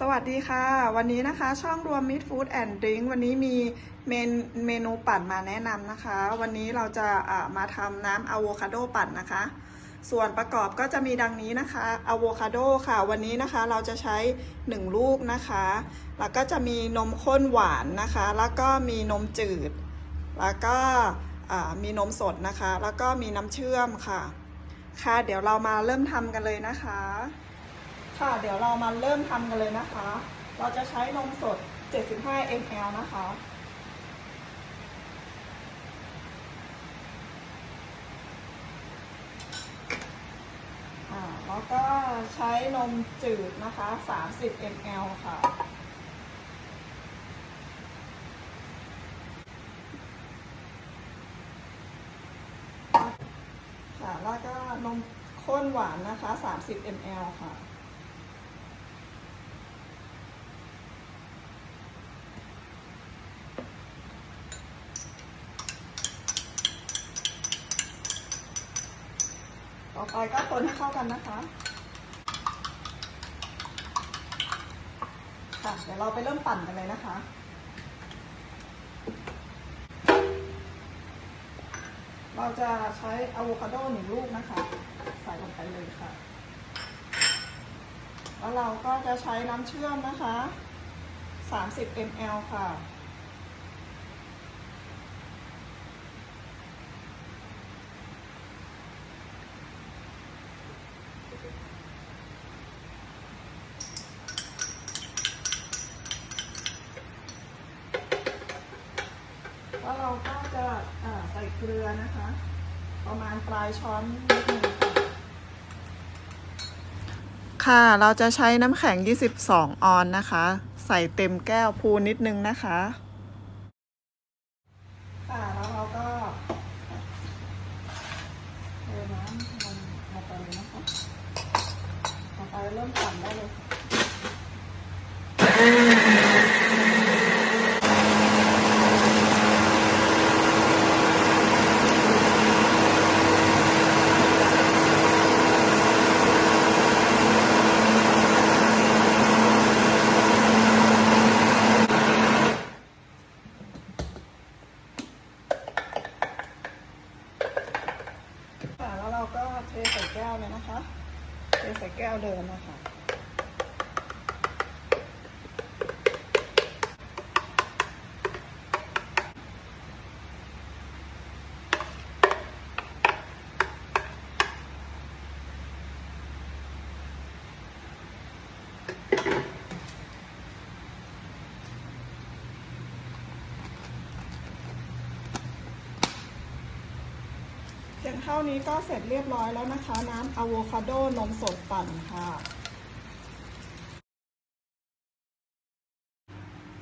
สวัสดีค่ะ วันนี้นะคะช่องรวมมิตรฟู้ดแอนด์ดริงวันนี้มีเมนเมนูปั่นมาแนะนำนะคะ วันนี้เราจะอ่ามาทำน้ำอะโวคาโดปั่นนะคะ ส่วนประกอบก็จะมีดังนี้นะคะอะโวคาโดค่ะ วันนี้นะคะเราจะใช้ 1 ลูกนะคะ แล้วก็จะมีนมข้นหวานนะคะ แล้วก็มีนมจืด แล้วก็มีนมสดนะคะ แล้วก็มีน้ำเชื่อมค่ะ ค่ะเดี๋ยวเรามาเริ่มทำกันเลยนะคะ ค่ะ เดี๋ยวเรามาเริ่มทำกันเลยนะคะ เราจะใช้นมสด 75 ml นะคะอ่าแล้วก็ใช้นมจืดนะคะ 30 ml ค่ะ ค่ะ แล้วก็นมข้นหวานนะคะ 30 ml ค่ะ ต่อไปก็คนให้เข้ากันนะคะ ค่ะ เดี๋ยวเราไปเริ่มปั่นกันเลยนะคะ เราจะใช้อะโวคาโดหนึ่งลูกนะคะ ใส่ลงไปเลยค่ะ แล้วเราก็จะใช้น้ำเชื่อมนะคะ 30 ml ค่ะ แล้วเราก็จะอ่าใส่ เกลือนะคะ ประมาณปลายช้อนนิดนึงค่ะค่ะ เราจะใช้น้ำแข็ง 22 ออนนะคะ ใส่เต็มแก้วพูนนิดนึงนะคะ ค่ะ แล้วเราก็เทน้ำลงลงไปเลยนะคะต่อไปเริ่มปั่นได้เลยค่ะ ค่ะแล้วเราก็เทใส่แก้วเลยนะคะ เทใส่แก้วเดิมนะคะ เท่านี้ก็เสร็จเรียบร้อยแล้วนะคะ น้ำอะโวคาโดนมสดปั่นค่ะ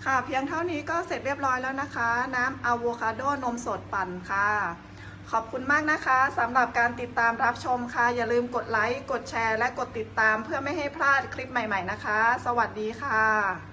ค่ะเพียงเท่านี้ก็เสร็จเรียบร้อยแล้วนะคะ น้ำอะโวคาโดนมสดปั่นค่ะ ขอบคุณมากนะคะสำหรับการติดตามรับชมค่ะ อย่าลืมกดไลค์ กดแชร์ และกดติดตามเพื่อไม่ให้พลาดคลิปใหม่ ๆ นะคะ สวัสดีค่ะ